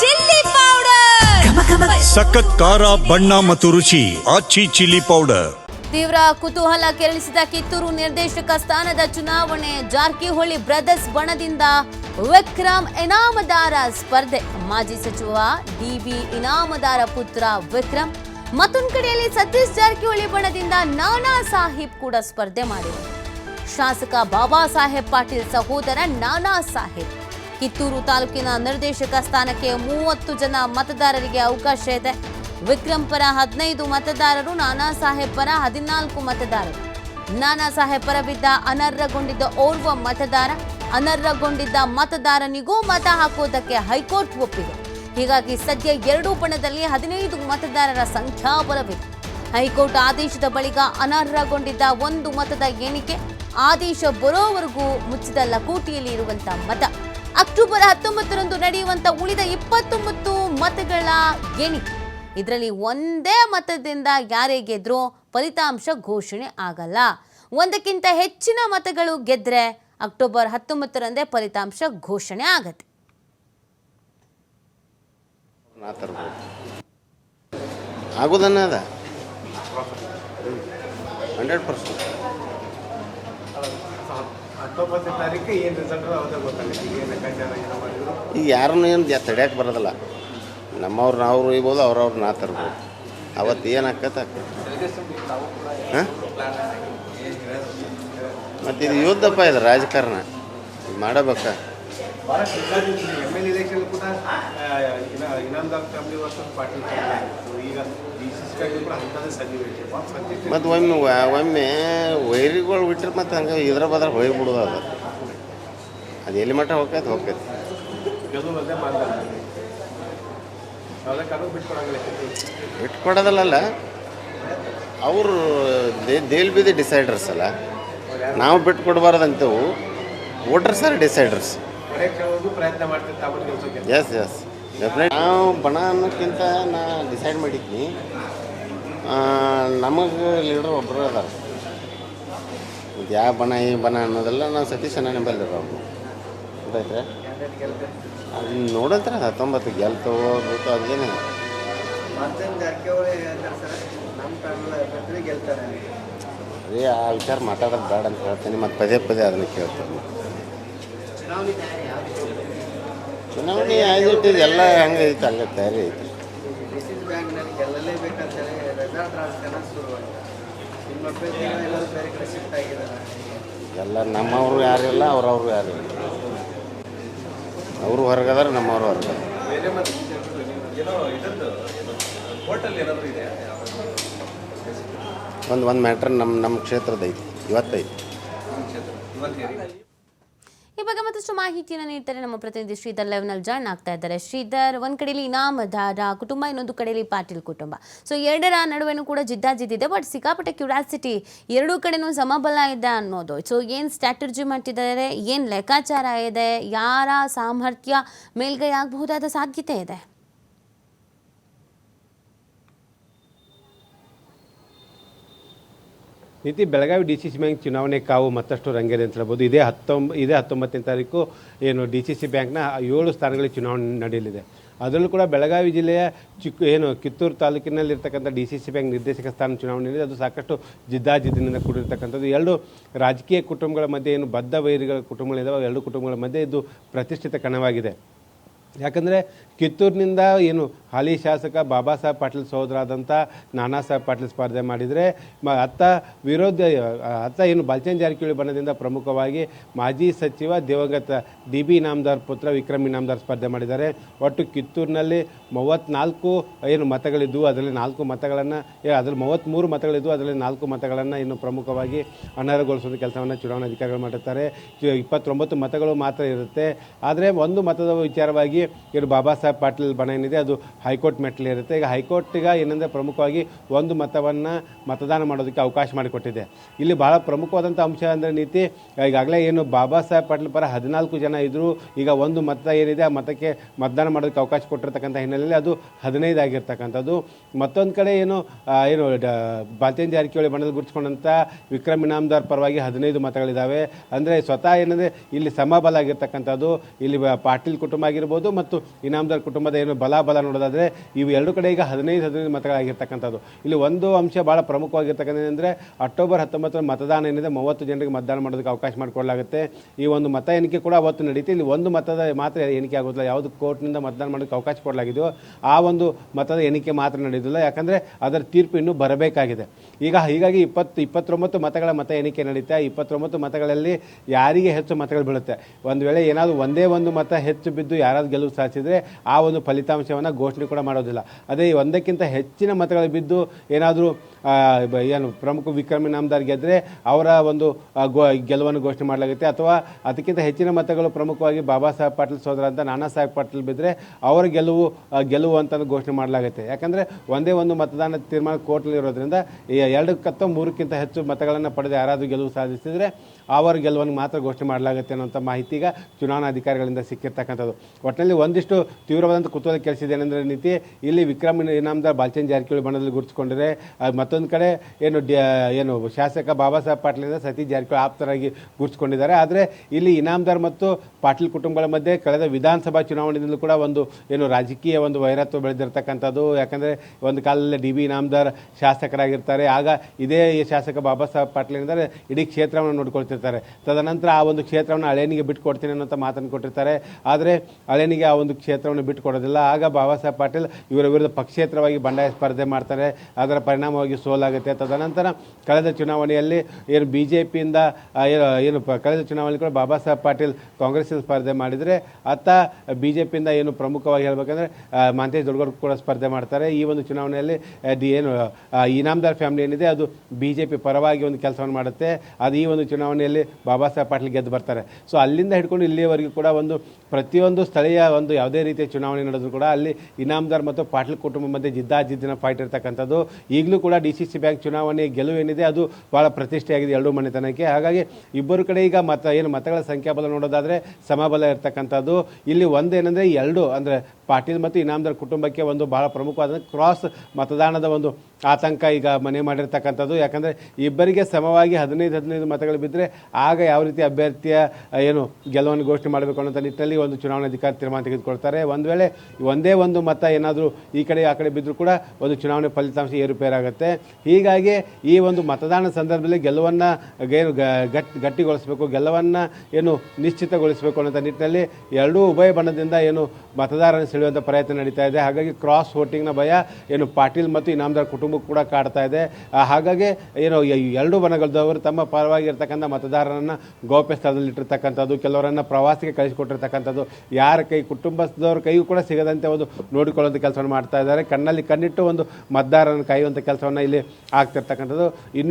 Chilli powder. ಸಖತ್ ಖಾರ ಬಣ್ಣ ಮತ್ತು ರುಚಿ ಆಚಿ ಚಿಲ್ಲಿ ಪೌಡರ್. ತೀವ್ರ ಕುತೂಹಲ ಕೆರಳಿಸಿದ ಕಿತ್ತೂರು ನಿರ್ದೇಶಕ ಸ್ಥಾನದ ಚುನಾವಣೆ ಜಾರಕಿಹೊಳಿ ಬ್ರದರ್ಸ್ ಬಣದಿಂದ ವಿಕ್ರಮ್ ಇನಾಮದಾರ ಸ್ಪರ್ಧೆ. ಮಾಜಿ ಸಚಿವ ಡಿಬಿ ಇನಾಮದಾರ ಪುತ್ರ ವಿಕ್ರಮ್ ಮತ್ತೊಂದು ಕಡೆಯಲ್ಲಿ ಸತೀಶ್ ಜಾರಕಿಹೊಳಿ ಬಣದಿಂದ ನಾನಾ ಸಾಹಿಬ್ ಕೂಡ ಸ್ಪರ್ಧೆ ಮಾಡಿದರು. ಶಾಸಕ ಬಾಬಾ ಸಾಹೇಬ್ ಪಾಟೀಲ್ ಸಹೋದರ ನಾನಾ ಸಾಹೇಬ್. ಕಿತ್ತೂರು ತಾಲೂಕಿನ ನಿರ್ದೇಶಕ ಸ್ಥಾನಕ್ಕೆ ಮೂವತ್ತು ಜನ ಮತದಾರರಿಗೆ ಅವಕಾಶ ಇದೆ. ವಿಕ್ರಂ ಪರ ಹದಿನೈದು ಮತದಾರರು, ನಾನಾ ಸಾಹೇಬ್ ಪರ ಹದಿನಾಲ್ಕು ಮತದಾರರು. ನಾನಾ ಸಾಹೇಬ್ ಪರ ಬಿದ್ದ ಅನರ್ಹಗೊಂಡಿದ್ದ ಓರ್ವ ಮತದಾರ, ಅನರ್ಹಗೊಂಡಿದ್ದ ಮತದಾರನಿಗೂ ಮತ ಹಾಕುವುದಕ್ಕೆ ಹೈಕೋರ್ಟ್ ಒಪ್ಪಿದೆ. ಹೀಗಾಗಿ ಸದ್ಯ ಎರಡೂ ಬಣದಲ್ಲಿ ಹದಿನೈದು ಮತದಾರರ ಸಂಖ್ಯಾಬಲವಿದೆ. ಹೈಕೋರ್ಟ್ ಆದೇಶದ ಬಳಿಕ ಅನರ್ಹಗೊಂಡಿದ್ದ ಒಂದು ಮತದ ಎಣಿಕೆ, ಆದೇಶ ಬರೋವರೆಗೂ ಮುಚ್ಚಿದ ಲಕೋಟಿಯಲ್ಲಿ ಇರುವಂತಹ ಮತ. ಅಕ್ಟೋಬರ್ ಹತ್ತೊಂಬತ್ತರಂದು ನಡೆಯುವಂತ ಉಳಿದ ಇಪ್ಪತ್ತೊಂಬತ್ತು ಮತಗಳ ಎಣಿಕೆ ಇದರಲ್ಲಿ ಒಂದೇ ಮತದಿಂದ ಯಾರೇ ಗೆದ್ರು ಫಲಿತಾಂಶ ಘೋಷಣೆ ಆಗಲ್ಲ. ಒಂದಕ್ಕಿಂತ ಹೆಚ್ಚಿನ ಮತಗಳು ಗೆದ್ರೆ ಅಕ್ಟೋಬರ್ ಹತ್ತೊಂಬತ್ತರಂದೇ ಫಲಿತಾಂಶ ಘೋಷಣೆ ಆಗತ್ತೆ. ಆಗೋದನ್ನ ಅದ? Hundred percent. ಹತ್ತೊಂಬತ್ತನೇ ಏನು ಈಗ ಯಾರನ್ನು ಏನು ತಡ್ಯಾಕೆ ಬರೋದಿಲ್ಲ. ನಮ್ಮವ್ರು ನಾವು ಇರ್ಬೋದು, ಅವ್ರವ್ರು ನಾ ತರ್ಬೋದು. ಅವತ್ತು ಏನು ಆಕತ್ತೆ ಹಾಂ? ಮತ್ತು ಇದು ಯುದ್ಧಪ್ಪ ಇದು ರಾಜಕಾರಣ. ಮಾಡಬೇಕ? ಭಾಳ ಎಂ ಎಲ್ ಎಲೆಕ್ಷನ್ ಕೂಡ ಇನಾಮದಾರ್ ಫ್ಯಾಮಿಲಿ ವರ್ಸಸ್ ಪಾಟೀಲ್ ಈಗ ಮತ್ತು ಒಮ್ಮೆ ಒಮ್ಮೆ ವೈರಿಗಳು ಬಿಟ್ಟರೆ ಮತ್ತು ಹಂಗೆ ಇದ್ರ ಬದ್ರ ಹೋಗ್ಬಿಡೋದು ಅದು. ಅದು ಎಲ್ಲಿ ಮಟ್ಟ ಹೋಗ್ತೈತೆ ಹೋಗ್ತೈತೆ. ಬಿಟ್ಕೊಡೋದಲ್ಲ ಅವರು ದೇಲ್ ಬಿ ದಿ ಡಿಸೈಡರ್ಸ್ ಅಲ್ಲ. ನಾವು ಬಿಟ್ಟು ಕೊಡಬಾರ್ದಂತೇವು ವೋಟರ್ಸ್ ಆರ್ ಡಿಸೈಡರ್ಸ್ ಪ್ರಯತ್ನ ಮಾಡ್ತಿರ್ತಾರೆ ಎಸ್ ಎಸ್ ಡೆಫಿನೆಟ್ ನಾವು ಬಣ ಅನ್ನೋಕ್ಕಿಂತ ನಾ ಡಿಸೈಡ್ ಮಾಡಿದ್ನಿ. ನಮಗೆ ಲೀಡರ್ ಒಬ್ಬರು ಅದಾರ ಇದು ಯಾವ ಬಣ ಈ ಬಣ ಅನ್ನೋದೆಲ್ಲ ನಾವು ಸತೀಶ್ ಅಣ್ಣ ನಿಂಬಲ್ಲಿ ಅವ್ರು. ಗೊತ್ತಾಯ್ತು ಅದು ನೋಡಿದ್ರೆ ಹತ್ತೊಂಬತ್ತು ಗೆಲ್ತವೋ ಬಿಡ್ತೋ ಅದೇನೆ ಅದೇ ಆ ವಿಚಾರ ಮಾತಾಡೋದು ಬೇಡ ಅಂತ ಹೇಳ್ತೀನಿ. ಮತ್ತು ಪದೇ ಪದೇ ಅದನ್ನು ಕೇಳ್ತೀನಿ. ಚುನಾವಣೆ ಆಗಿಟ್ಟಿದ್ದು ಎಲ್ಲ ಹಂಗೆ ಐತೆ ಹಂಗೆ ತಯಾರಿ ಐತೆ. ಎಲ್ಲ ನಮ್ಮವರು ಯಾರಿಲ್ಲ ಅವ್ರವ್ರು ಯಾರಿಲ್ಲ ಅವರು ಹೊರಗದಾರ ನಮ್ಮವರು ಹೊರಗದ ಒಂದು ಒಂದು ಮ್ಯಾಟ್ರ್ ನಮ್ಮ ನಮ್ಮ ಕ್ಷೇತ್ರದ ಐತಿ ಇವತ್ತೈತಿ ಈ ಬಗ್ಗೆ ಮತ್ತಷ್ಟು ಮಾಹಿತಿಯನ್ನು ನೀಡ್ತಾರೆ ನಮ್ಮ ಪ್ರತಿನಿಧಿ ಶ್ರೀಧರ್ ಲೆವ್ನಲ್ಲಿ ಜಾಯ್ನ್ ಆಗ್ತಾ ಇದ್ದಾರೆ. ಶ್ರೀಧರ್, ಒಂದ್ ಕಡೆಯಲ್ಲಿ ಇನಾಮದಾರ ಕುಟುಂಬ, ಇನ್ನೊಂದು ಕಡೆಯಲ್ಲಿ ಪಾಟೀಲ್ ಕುಟುಂಬ. ಸೊ ಎರಡರ ನಡುವೆನೂ ಕೂಡ ಜಿದ್ದಾಜಿದ್ದಿದೆ ಬಟ್ ಸಿಕ್ಕಾಪಟ್ಟೆ ಕ್ಯೂರಾಸಿಟಿ ಎರಡೂ ಕಡೆನೂ ಸಮಬಲ ಇದೆ ಅನ್ನೋದು. ಸೊ ಏನು ಸ್ಟ್ರಾಟರ್ಜಿ ಮಾಡ್ತಿದ್ದಾರೆ, ಏನು ಲೆಕ್ಕಾಚಾರ ಇದೆ, ಯಾರ ಸಾಮರ್ಥ್ಯ ಮೇಲ್ಗೈ ಆಗಬಹುದಾದ ಸಾಧ್ಯತೆ ಇದೆ? ನೀತಿ Belagavi D C C bank ಚುನಾವಣೆ ಕಾವು ಮತ್ತಷ್ಟು ರಂಗೇರಿ ಅಂತ ಹೇಳ್ಬೋದು. ಇದೇ ಹತ್ತೊಂಬ, ಇದೇ ಹತ್ತೊಂಬತ್ತನೇ ತಾರೀಕು ಏನು ಡಿ ಸಿ ಸಿ ಬ್ಯಾಂಕ್ನ ಏಳು ಸ್ಥಾನಗಳಿಗೆ ಚುನಾವಣೆ ನಡೆಯಲಿದೆ. ಅದರಲ್ಲೂ ಕೂಡ ಬೆಳಗಾವಿ ಜಿಲ್ಲೆಯ ಚಿಕ್ಕ ಏನು ಕಿತ್ತೂರು ತಾಲೂಕಿನಲ್ಲಿರ್ತಕ್ಕಂಥ ಡಿ ಸಿ ಸಿ ಬ್ಯಾಂಕ್ ನಿರ್ದೇಶಕ ಸ್ಥಾನ ಚುನಾವಣೆ ಇದೆ ಅದು ಸಾಕಷ್ಟು ಜಿದ್ದಾಜಿದ್ದಿನಿಂದ ಕೂಡಿರ್ತಕ್ಕಂಥದ್ದು. ಎರಡು ರಾಜಕೀಯ ಕುಟುಂಬಗಳ ಮಧ್ಯೆ ಏನು ಬದ್ಧ ವೈರಿಗಳ ಕುಟುಂಬಗಳಿದ್ದಾವೆ ಎರಡು ಕುಟುಂಬಗಳ ಮಧ್ಯೆ ಇದು ಪ್ರತಿಷ್ಠಿತ ಕಣವಾಗಿದೆ. ಯಾಕಂದರೆ ಕಿತ್ತೂರಿನಿಂದ ಏನು ಹಾಲಿ ಶಾಸಕ ಬಾಬಾ ಸಾಹೇಬ್ ಪಾಟೀಲ್ ಸಹೋದರಾದಂಥ ನಾನಾ ಸಾಹೇಬ್ ಪಾಟೀಲ್ ಸ್ಪರ್ಧೆ ಮಾಡಿದರೆ ಮ ಅತ್ತ ವಿರೋಧ, ಅತ್ತ ಏನು ಬಲ್ಚನ್ ಜಾರಕಿಹೊಳಿ ಬಣ್ಣದಿಂದ ಪ್ರಮುಖವಾಗಿ ಮಾಜಿ ಸಚಿವ ದಿವಂಗತ ಡಿ ಬಿ ಇನಾಮದಾರ್ ಪುತ್ರ ವಿಕ್ರಮ್ ಇನಾಮದಾರ್ ಸ್ಪರ್ಧೆ ಮಾಡಿದ್ದಾರೆ. ಒಟ್ಟು ಕಿತ್ತೂರಿನಲ್ಲಿ ಮೂವತ್ತ್ನಾಲ್ಕು ಏನು ಮತಗಳಿದ್ದವು ಅದರಲ್ಲಿ ನಾಲ್ಕು ಮತಗಳನ್ನು ಅದರಲ್ಲಿ ಮೂವತ್ತ್ಮೂರು ಮತಗಳಿದ್ದವು ಅದರಲ್ಲಿ ನಾಲ್ಕು ಮತಗಳನ್ನು ಇನ್ನು ಪ್ರಮುಖವಾಗಿ ಅನರ್ಹಗೊಳಿಸೋದು ಕೆಲಸವನ್ನು ಚುನಾವಣಾಧಿಕಾರಿಗಳು ಮಾಡುತ್ತಾರೆ ಚು- ಇಪ್ಪತ್ತೊಂಬತ್ತು ಮತಗಳು ಮಾತ್ರ ಇರುತ್ತೆ. ಆದರೆ ಒಂದು ಮತದ ವಿಚಾರವಾಗಿ ಏನು ಬಾಬಾ ಸಾಹೇಬ್ ಪಾಟೀಲ್ ಬಣ ಏನಿದೆ, ಅದು ಹೈಕೋರ್ಟ್ ಮೆಟ್ಟಲಿರುತ್ತೆ ಈಗ ಹೈಕೋರ್ಟಿಗೆ ಏನಂದರೆ ಪ್ರಮುಖವಾಗಿ ಒಂದು ಮತವನ್ನು ಮತದಾನ ಮಾಡೋದಕ್ಕೆ ಅವಕಾಶ ಮಾಡಿಕೊಟ್ಟಿದೆ. ಇಲ್ಲಿ ಭಾಳ ಪ್ರಮುಖವಾದಂಥ ಅಂಶ ಅಂದರೆ ನೀತಿ, ಈಗಾಗಲೇ ಏನು ಬಾಬಾ ಸಾಹೇಬ್ ಪಾಟೀಲ್ ಪರ ಹದಿನಾಲ್ಕು ಜನ ಇದ್ದರು ಈಗ ಒಂದು ಮತ ಏನಿದೆ, ಆ ಮತಕ್ಕೆ ಮತದಾನ ಮಾಡೋದಕ್ಕೆ ಅವಕಾಶ ಕೊಟ್ಟಿರ್ತಕ್ಕಂಥ ಹಿನ್ನೆಲೆಯಲ್ಲಿ ಅದು ಹದಿನೈದು ಆಗಿರ್ತಕ್ಕಂಥದ್ದು ಮತ್ತೊಂದು ಕಡೆ ಏನು ಏನು ಬಾಲ್ಚಂದ್ ಜಾರಕಿಹೊಳಿ ಬಣ್ಣದಲ್ಲಿ ಗುರುತಿಸ್ಕೊಂಡಂಥ ವಿಕ್ರಮ್ ಇನಾಮ್ದಾರ್ ಪರವಾಗಿ ಹದಿನೈದು ಮತಗಳಿದ್ದಾವೆ ಅಂದರೆ ಸ್ವತಃ ಏನಂದರೆ ಇಲ್ಲಿ ಸಮಬಲ ಆಗಿರ್ತಕ್ಕಂಥದ್ದು. ಇಲ್ಲಿ ಪಾಟೀಲ್ ಕುಟುಂಬ ಆಗಿರ್ಬೋದು ಮತ್ತು ಇನಾಮದಾರ್ ಕುಟುಂಬದ ಏನು ಬಲ ಬಲ ನೋಡೋದಾದರೆ ಇವು ಎರಡು ಕಡೆ ಈಗ ಹದಿನೈದು ಹದಿನೈದು ಮತಗಳಾಗಿರ್ತಕ್ಕಂಥದ್ದು. ಇಲ್ಲಿ ಒಂದು ಅಂಶ ಭಾಳ ಪ್ರಮುಖವಾಗಿರ್ತಕ್ಕಂಥ ಅಂದರೆ ಅಕ್ಟೋಬರ್ ಹತ್ತೊಂಬತ್ತರ ಮತದಾನ ಏನಿದೆ ಮೂವತ್ತು ಜನರಿಗೆ ಮತದಾನ ಮಾಡೋದಕ್ಕೆ ಅವಕಾಶ ಮಾಡಿಕೊಡಲಾಗುತ್ತೆ. ಈ ಒಂದು ಮತ ಎಣಿಕೆ ಕೂಡ ಅವತ್ತು ನಡೀತಿ ಇಲ್ಲಿ ಒಂದು ಮತದ ಮಾತ್ರ ಎಣಿಕೆ ಆಗೋದಿಲ್ಲ. ಯಾವುದು ಕೋರ್ಟ್ನಿಂದ ಮತದಾನ ಮಾಡೋದಕ್ಕೆ ಅವಕಾಶ ಕೊಡಲಾಗಿದೆಯೋ ಆ ಒಂದು ಮತದ ಎಣಿಕೆ ಮಾತ್ರ ನಡೆಯೋದಿಲ್ಲ. ಯಾಕಂದರೆ ಅದರ ತೀರ್ಪು ಇನ್ನೂ ಬರಬೇಕಾಗಿದೆ. ಈಗ ಹೀಗಾಗಿ ಇಪ್ಪತ್ತು, ಇಪ್ಪತ್ತೊಂಬತ್ತು ಮತಗಳ ಮತ ಎಣಿಕೆ ನಡೀತಾ, ಇಪ್ಪತ್ತೊಂಬತ್ತು ಮತಗಳಲ್ಲಿ ಯಾರಿಗೆ ಹೆಚ್ಚು ಮತಗಳು ಬೀಳುತ್ತೆ? ಒಂದು ವೇಳೆ ಏನಾದರೂ ಒಂದೇ ಒಂದು ಮತ ಹೆಚ್ಚು ಬಿದ್ದು ಯಾರಾದ್ರು ಗೆಲುವು ಸಾಧಿಸಿದರೆ ಆ ಒಂದು ಫಲಿತಾಂಶವನ್ನು ಘೋಷಣೆ ಕೂಡ ಮಾಡೋದಿಲ್ಲ. ಅದೇ ಒಂದಕ್ಕಿಂತ ಹೆಚ್ಚಿನ ಮತಗಳು ಬಿದ್ದು ಏನಾದರೂ ಏನು ಪ್ರಮುಖ ವಿಕ್ರಮಿ ನಾಮದಾರ್ ಗೆದ್ದರೆ ಅವರ ಒಂದು ಗೋ, ಗೆಲುವನ್ನು ಘೋಷಣೆ ಮಾಡಲಾಗುತ್ತೆ. ಅಥವಾ ಅದಕ್ಕಿಂತ ಹೆಚ್ಚಿನ ಮತಗಳು ಪ್ರಮುಖವಾಗಿ ಬಾಬಾ ಸಾಹೇಬ್ ಪಾಟೀಲ್ ಸೋದರ ಅಂತ ನಾನಾ ಸಾಹೇಬ್ ಪಾಟೀಲ್ ಬಿದ್ದರೆ ಅವರ ಗೆಲುವು ಗೆಲುವು ಅಂತ ಘೋಷಣೆ ಮಾಡಲಾಗುತ್ತೆ. ಯಾಕಂದರೆ ಒಂದೇ ಒಂದು ಮತದಾನ ತೀರ್ಮಾನ ಕೋರ್ಟ್ಲಿರೋದ್ರಿಂದ ಎರಡಕ್ಕತ್ತ ಮೂರಕ್ಕಿಂತ ಹೆಚ್ಚು ಮತಗಳನ್ನು ಪಡೆದು ಯಾರಾದರೂ ಗೆಲುವು ಸಾಧಿಸಿದರೆ ಅವರ ಗೆಲುವನ್ನು ಮಾತ್ರ ಘೋಷಣೆ ಮಾಡಲಾಗುತ್ತೆ ಅನ್ನೋಂಥ ಮಾಹಿತಿ ಈಗ ಚುನಾವಣಾ ಅಧಿಕಾರಿಗಳಿಂದ ಸಿಕ್ಕಿರ್ತಕ್ಕಂಥದ್ದು. ಒಟ್ಟಿನಲ್ಲಿ ಒಂದಿಷ್ಟು ತೀವ್ರವಾದಂಥ ಕುತೂಹಲ ಕೆಲಸಿದೆ ಏನಂದರೆ ನೀತಿ, ಇಲ್ಲಿ ವಿಕ್ರಮ್ ಇನಾಮದಾರ್ ಬಾಲ್ಚಂದ್ ಜಾರಕಿಹೊಳಿ ಬಣ್ಣದಲ್ಲಿ ಗುರುತಿಸ್ಕೊಂಡಿದ್ದಾರೆ ಮತ್ತೊಂದು ಕಡೆ ಏನು ಏನು ಶಾಸಕ ಬಾಬಾ ಸಾಹೇಬ್ ಪಾಟೀಲಿಂದ ಸತೀಶ್ ಜಾರಕಿಹೊಳಿ ಆಪ್ತರಾಗಿ ಗುರುತಿಸ್ಕೊಂಡಿದ್ದಾರೆ. ಆದರೆ ಇಲ್ಲಿ ಇನಾಮದಾರ್ ಮತ್ತು ಪಾಟೀಲ್ ಕುಟುಂಬಗಳ ಮಧ್ಯೆ ಕಳೆದ ವಿಧಾನಸಭಾ ಚುನಾವಣೆಯಿಂದಲೂ ಕೂಡ ಒಂದು ಏನು ರಾಜಕೀಯ ಒಂದು ವೈರತ್ವ ಬೆಳೆದಿರ್ತಕ್ಕಂಥದ್ದು. ಯಾಕಂದರೆ ಒಂದು ಕಾಲದಲ್ಲಿ ಡಿ ಬಿ ಇನಾಮದಾರ್ ಶಾಸಕರಾಗಿರ್ತಾರೆ. ಆಗ ಇದೇ ಶಾಸಕ ಬಾಬಾ ಸಾಹೇಬ್ ಪಾಟೀಲಿಂದ ಇಡೀ ಕ್ಷೇತ್ರವನ್ನು ನೋಡ್ಕೊಳ್ತಿರ್ತಾರೆ. ತದನಂತರ ಆ ಒಂದು ಕ್ಷೇತ್ರವನ್ನು ಹಳೇನಿಗೆ ಬಿಟ್ಟು ಕೊಡ್ತೀನಿ ಅನ್ನೋಂಥ ಮಾತನ್ನು ಕೊಟ್ಟಿರ್ತಾರೆ. ಆದರೆ ಹಳೇನಿಗೆ ಆ ಒಂದು ಕ್ಷೇತ್ರವನ್ನು ಬಿಟ್ಟು ಕೊಡೋದಿಲ್ಲ ಆಗ ಬಾಬಾ ಸಾಹೇಬ್ ಪಾಟೀಲ್ ಇವರ ವಿರುದ್ಧ ಪಕ್ಷೇತರವಾಗಿ ಬಂಡಾಯ ಸ್ಪರ್ಧೆ ಮಾಡ್ತಾರೆ. ಅದರ ಪರಿಣಾಮವಾಗಿ ಸೋಲಾಗುತ್ತೆ. ತದನಂತರ ಕಳೆದ ಚುನಾವಣೆಯಲ್ಲಿ ಏನು ಬಿ ಜೆ ಪಿಯಿಂದ ಏನು ಕಳೆದ ಚುನಾವಣೆ ಕೂಡ ಬಾಬಾ ಸಾಹೇಬ್ ಪಾಟೀಲ್ ಕಾಂಗ್ರೆಸ್ ಸ್ಪರ್ಧೆ ಮಾಡಿದರೆ ಅತ್ತ ಬಿ ಜೆ ಪಿಯಿಂದ ಏನು ಪ್ರಮುಖವಾಗಿ ಹೇಳಬೇಕಂದ್ರೆ ಮಾಂತೇಶ್ ದೊಡ್ಡಗೌಡ ಕೂಡ ಸ್ಪರ್ಧೆ ಮಾಡ್ತಾರೆ. ಈ ಒಂದು ಚುನಾವಣೆಯಲ್ಲಿ ಡಿ ಏನು ಇನಾಮದಾರ್ ಫ್ಯಾಮಿಲಿ ಏನಿದೆ, ಅದು ಬಿ ಜೆ ಪಿ ಪರವಾಗಿ ಒಂದು ಕೆಲಸವನ್ನು ಮಾಡುತ್ತೆ. ಅದು ಈ ಒಂದು ಚುನಾವಣೆಯಲ್ಲಿ ಬಾಬಾ ಸಾಹೇಬ್ ಪಾಟೀಲ್ ಗೆದ್ದು ಬರ್ತಾರೆ. ಸೊ, ಅಲ್ಲಿಂದ ಹಿಡ್ಕೊಂಡು ಇಲ್ಲಿಯವರೆಗೂ ಕೂಡ ಒಂದು ಪ್ರತಿಯೊಂದು ಸ್ಥಳೀಯ ಒಂದು ಯಾವುದೇ ರೀತಿಯ ಚುನಾವಣೆ ನಡೆದ್ರು ಕೂಡ ಅಲ್ಲಿ ಇನಾಮದಾರ್ ಮತ್ತು ಪಾಟೀಲ್ ಕುಟುಂಬ ಮಧ್ಯೆ ಜಿದ್ದಾಜಿದ್ದಿನ ಫೈಟ್ ಇರ್ತಕ್ಕಂಥದ್ದು. ಈಗಲೂ ಕೂಡ ಡಿ ಸಿ ಸಿ ಬ್ಯಾಂಕ್ ಚುನಾವಣೆ ಗೆಲುವೇನಿದೆ, ಅದು ಭಾಳ ಪ್ರತಿಷ್ಠೆಯಾಗಿದೆ ಎರಡೂ ಮನೆತನಕ್ಕೆ. ಹಾಗಾಗಿ ಇಬ್ಬರು ಕಡೆ ಈಗ ಮತ, ಏನು ಮತಗಳ ಸಂಖ್ಯಾಬಲ ನೋಡೋದಾದರೆ ಸಮಬಲ ಇರ್ತಕ್ಕಂಥದ್ದು. ಇಲ್ಲಿ ಒಂದೇನೆಂದರೆ ಎರಡು, ಅಂದರೆ ಪಾಟೀಲ್ ಮತ್ತು ಇನಾಮದಾರ್ ಕುಟುಂಬಕ್ಕೆ ಒಂದು ಭಾಳ ಪ್ರಮುಖವಾದ ಕ್ರಾಸ್ ಮತದಾನದ ಒಂದು ಆತಂಕ ಈಗ ಮನೆ ಮಾಡಿರ್ತಕ್ಕಂಥದ್ದು. ಯಾಕಂದರೆ ಇಬ್ಬರಿಗೆ ಸಮವಾಗಿ ಹದಿನೈದು ಹದಿನೈದು ಮತಗಳು ಬಿದ್ದರೆ ಆಗ ಯಾವ ರೀತಿ ಅಭ್ಯರ್ಥಿಯ ಏನು ಗೆಲುವನ್ನು ಘೋಷಣೆ ಮಾಡಬೇಕು ಅನ್ನೋ ನಿಟ್ಟಿನಲ್ಲಿ ಒಂದು ಚುನಾವಣಾಧಿಕಾರಿ ತೀರ್ಮಾನ ತೆಗೆದುಕೊಳ್ತಾರೆ. ಒಂದು ವೇಳೆ ಒಂದೇ ಒಂದು ಮತ ಏನಾದರೂ ಈ ಕಡೆ, ಆ ಕಡೆ ಬಿದ್ದರೂ ಕೂಡ ಒಂದು ಚುನಾವಣೆ ಫಲಿತಾಂಶ ಏರುಪೇರಾಗುತ್ತೆ. ಹೀಗಾಗಿ ಈ ಒಂದು ಮತದಾನ ಸಂದರ್ಭದಲ್ಲಿ ಗೆಲುವನ್ನು ಏನು ಗಟ್ ಗಟ್ಟಿಗೊಳಿಸಬೇಕು, ಗೆಲುವನ್ನು ಏನು ನಿಶ್ಚಿತಗೊಳಿಸಬೇಕು ಅನ್ನೋ ನಿಟ್ಟಿನಲ್ಲಿ ಎರಡೂ ಉಭಯ ಬಣ್ಣದಿಂದ ಏನು ಮತದಾರನ ಸೆಳೆಯುವಂಥ ಪ್ರಯತ್ನ ನಡೀತಾ ಇದೆ. ಹಾಗಾಗಿ ಕ್ರಾಸ್ ವೋಟಿಂಗ್ನ ಭಯ ಏನು ಪಾಟೀಲ್ ಮತ್ತು ಇನಾಮದಾರ್ ಕುಟುಂಬಕ್ಕೆ ಕೂಡ ಕಾಡ್ತಾ ಇದೆ. ಹಾಗಾಗಿ ಏನು ಎರಡೂ ಬಣಗಳದವರು ತಮ್ಮ ಪರವಾಗಿರ್ತಕ್ಕಂಥ ಮತದಾರರನ್ನು ಗೌಪ್ಯ ಸ್ಥಳದಲ್ಲಿ ಇಟ್ಟಿರ್ತಕ್ಕಂಥದ್ದು, ಕೆಲವರನ್ನು ಪ್ರವಾಸಕ್ಕೆ ಕಳಿಸಿಕೊಟ್ಟಿರ್ತಕ್ಕಂಥದ್ದು, ಯಾರ ಕೈ ಕುಟುಂಬದವ್ರ ಕೈಗೂ ಕೂಡ ಸಿಗದಂತೆ ಒಂದು ನೋಡಿಕೊಳ್ಳುವಂಥ ಕೆಲಸವನ್ನು ಮಾಡ್ತಾ ಇದ್ದಾರೆ. ಕಣ್ಣಲ್ಲಿ ಕಣ್ಣಿಟ್ಟು ಒಂದು ಮತದಾರರನ್ನು ಕಾಯುವಂಥ ಕೆಲಸವನ್ನು ಇಲ್ಲಿ ಆಗ್ತಿರ್ತಕ್ಕಂಥದ್ದು. ಇನ್ನು